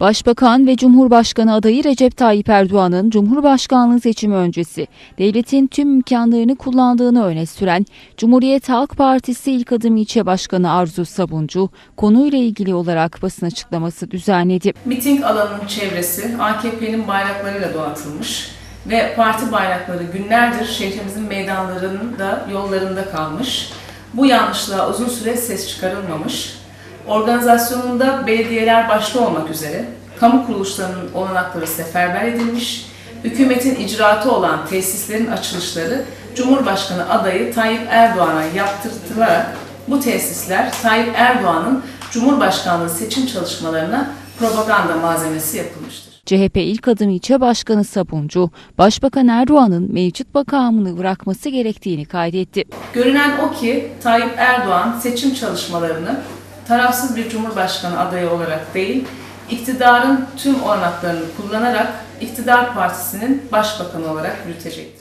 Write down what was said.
Başbakan ve Cumhurbaşkanı adayı Recep Tayyip Erdoğan'ın Cumhurbaşkanlığı seçimi öncesi devletin tüm imkanlarını kullandığını öne süren Cumhuriyet Halk Partisi İlk Adım İlçe Başkanı Arzu Sabuncu konuyla ilgili olarak basın açıklaması düzenledi. Miting alanının çevresi AKP'nin bayraklarıyla donatılmış ve parti bayrakları günlerdir şehrimizin meydanlarında, yollarında kalmış. Bu yanlışlığa uzun süre ses çıkarılmamış. Organizasyonunda belediyeler başta olmak üzere kamu kuruluşlarının olanakları seferber edilmiş, hükümetin icraatı olan tesislerin açılışları Cumhurbaşkanı adayı Tayyip Erdoğan'a yaptırtılarak bu tesisler Tayyip Erdoğan'ın Cumhurbaşkanlığı seçim çalışmalarına propaganda malzemesi yapılmıştır. CHP İlk Adım İlçe Başkanı Sabuncu, Başbakan Erdoğan'ın mevcut makamını bırakması gerektiğini kaydetti. Görünen o ki Tayyip Erdoğan seçim çalışmalarını tarafsız bir cumhurbaşkanı adayı olarak değil, iktidarın tüm olanaklarını kullanarak iktidar partisinin başbakanı olarak yürütecektir.